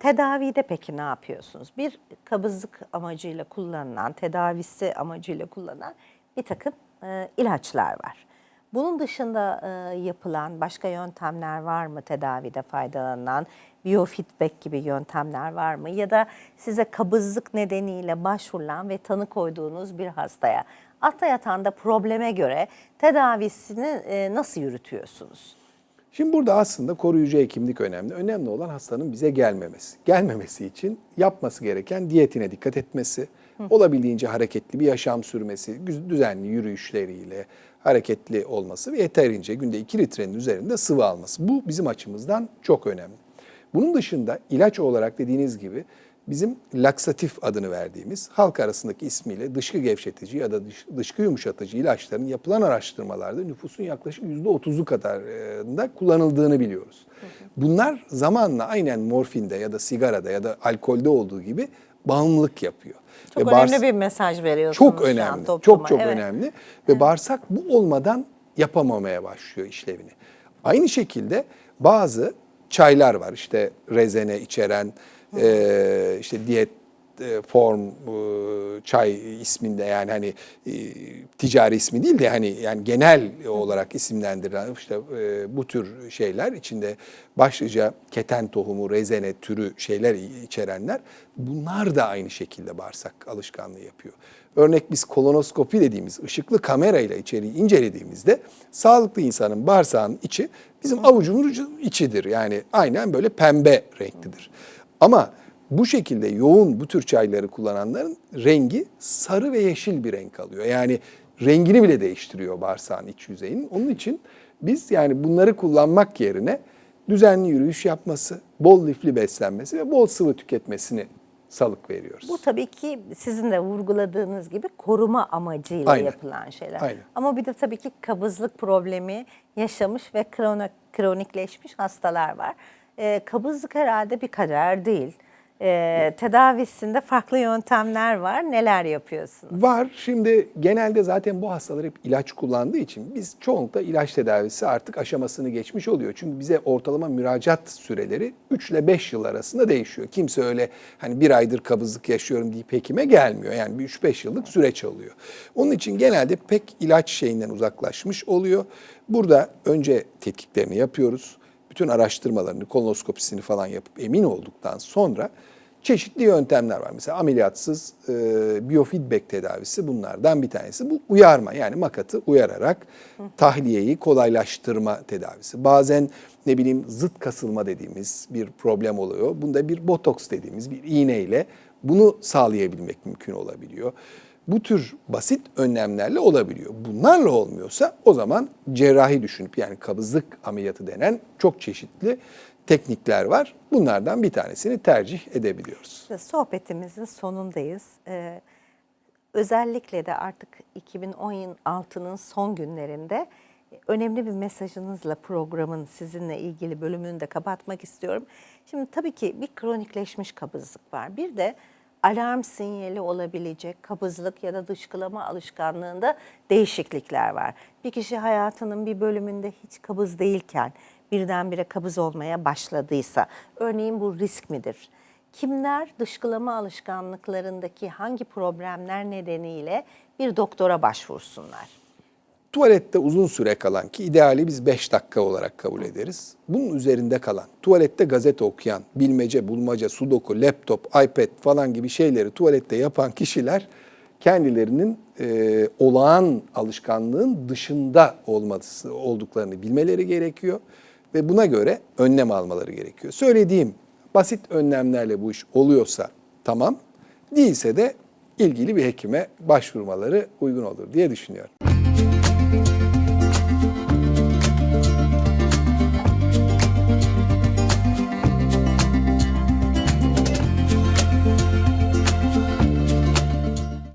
tedavide peki ne yapıyorsunuz? Bir kabızlık amacıyla kullanılan, tedavisi amacıyla kullanılan bir takım e, ilaçlar var. Bunun dışında e, yapılan başka yöntemler var mı tedavide faydalanan? Biofeedback gibi yöntemler var mı? Ya da size kabızlık nedeniyle başvurulan ve tanı koyduğunuz bir hastaya altta yatağında probleme göre tedavisini e, nasıl yürütüyorsunuz? Şimdi burada aslında koruyucu hekimlik önemli. Önemli olan hastanın bize gelmemesi. Gelmemesi için yapması gereken diyetine dikkat etmesi, olabildiğince hareketli bir yaşam sürmesi, düzenli yürüyüşleriyle hareketli olması ve yeterince günde 2 litrenin üzerinde sıvı alması. Bu bizim açımızdan çok önemli. Bunun dışında ilaç olarak dediğiniz gibi bizim laksatif adını verdiğimiz halk arasındaki ismiyle dışkı gevşetici ya da dış- dışkı yumuşatıcı ilaçların yapılan araştırmalarda nüfusun yaklaşık %30'u kadarında kullanıldığını biliyoruz. Bunlar zamanla aynen morfinde ya da sigarada ya da alkolde olduğu gibi bağımlılık yapıyor. Çok Ve önemli bir mesaj veriyorsunuz çok şu an önemli. topluma. Çok çok Evet. önemli ve bağırsak bu olmadan yapamamaya başlıyor işlevini. Aynı şekilde bazı çaylar var. İşte rezene içeren e, işte diyet e, form e, çay isminde yani hani e, ticari ismi değil de hani yani genel olarak isimlendirilen işte bu tür şeyler içinde başlıca keten tohumu, rezene türü şeyler içerenler bunlar da aynı şekilde bağırsak alışkanlığı yapıyor. Örnek biz kolonoskopi dediğimiz ışıklı kamerayla içeriği incelediğimizde sağlıklı insanın bağırsağının içi bizim avucumuzun içidir. Yani aynen böyle pembe renklidir. Ama bu şekilde yoğun bu tür çayları kullananların rengi sarı ve yeşil bir renk alıyor. Yani rengini bile değiştiriyor bağırsağın iç yüzeyinin. Onun için biz yani bunları kullanmak yerine düzenli yürüyüş yapması, bol lifli beslenmesi ve bol sıvı tüketmesini salık veriyoruz. Bu tabii ki sizin de vurguladığınız gibi koruma amacıyla Aynen. yapılan şeyler. Aynen. Ama bir de tabii ki kabızlık problemi yaşamış ve kronik, kronikleşmiş hastalar var. Ee, kabızlık herhalde bir kader değil. Ee, tedavisinde farklı yöntemler var. Neler yapıyorsunuz? Var. Şimdi genelde zaten bu hastalar hep ilaç kullandığı için biz çoğunlukla ilaç tedavisi artık aşamasını geçmiş oluyor. Çünkü bize ortalama müracaat süreleri 3 ile 5 yıl arasında değişiyor. Kimse öyle hani bir aydır kabızlık yaşıyorum deyip hekime gelmiyor. Yani bir 3-5 yıllık süreç alıyor. Onun için genelde pek ilaç şeyinden uzaklaşmış oluyor. Burada önce tetkiklerini yapıyoruz. Bütün araştırmalarını, kolonoskopisini falan yapıp emin olduktan sonra çeşitli yöntemler var. Mesela ameliyatsız e, biofeedback tedavisi bunlardan bir tanesi. Bu uyarma yani makatı uyararak tahliyeyi kolaylaştırma tedavisi. Bazen ne bileyim zıt kasılma dediğimiz bir problem oluyor. Bunda bir botoks dediğimiz bir iğneyle bunu sağlayabilmek mümkün olabiliyor. Bu tür basit önlemlerle olabiliyor. Bunlarla olmuyorsa o zaman cerrahi düşünüp yani kabızlık ameliyatı denen çok çeşitli teknikler var. Bunlardan bir tanesini tercih edebiliyoruz. Sohbetimizin sonundayız. Ee, özellikle de artık 2016'nın son günlerinde önemli bir mesajınızla programın sizinle ilgili bölümünü de kapatmak istiyorum. Şimdi tabii ki bir kronikleşmiş kabızlık var. Bir de alarm sinyali olabilecek kabızlık ya da dışkılama alışkanlığında değişiklikler var. Bir kişi hayatının bir bölümünde hiç kabız değilken birdenbire kabız olmaya başladıysa, örneğin bu risk midir? Kimler dışkılama alışkanlıklarındaki hangi problemler nedeniyle bir doktora başvursunlar? Tuvalette uzun süre kalan ki ideali biz 5 dakika olarak kabul ederiz. Bunun üzerinde kalan, tuvalette gazete okuyan, bilmece, bulmaca, sudoku, laptop, iPad falan gibi şeyleri tuvalette yapan kişiler kendilerinin e, olağan alışkanlığın dışında olması olduklarını bilmeleri gerekiyor ve buna göre önlem almaları gerekiyor. Söylediğim basit önlemlerle bu iş oluyorsa tamam, değilse de ilgili bir hekime başvurmaları uygun olur diye düşünüyorum.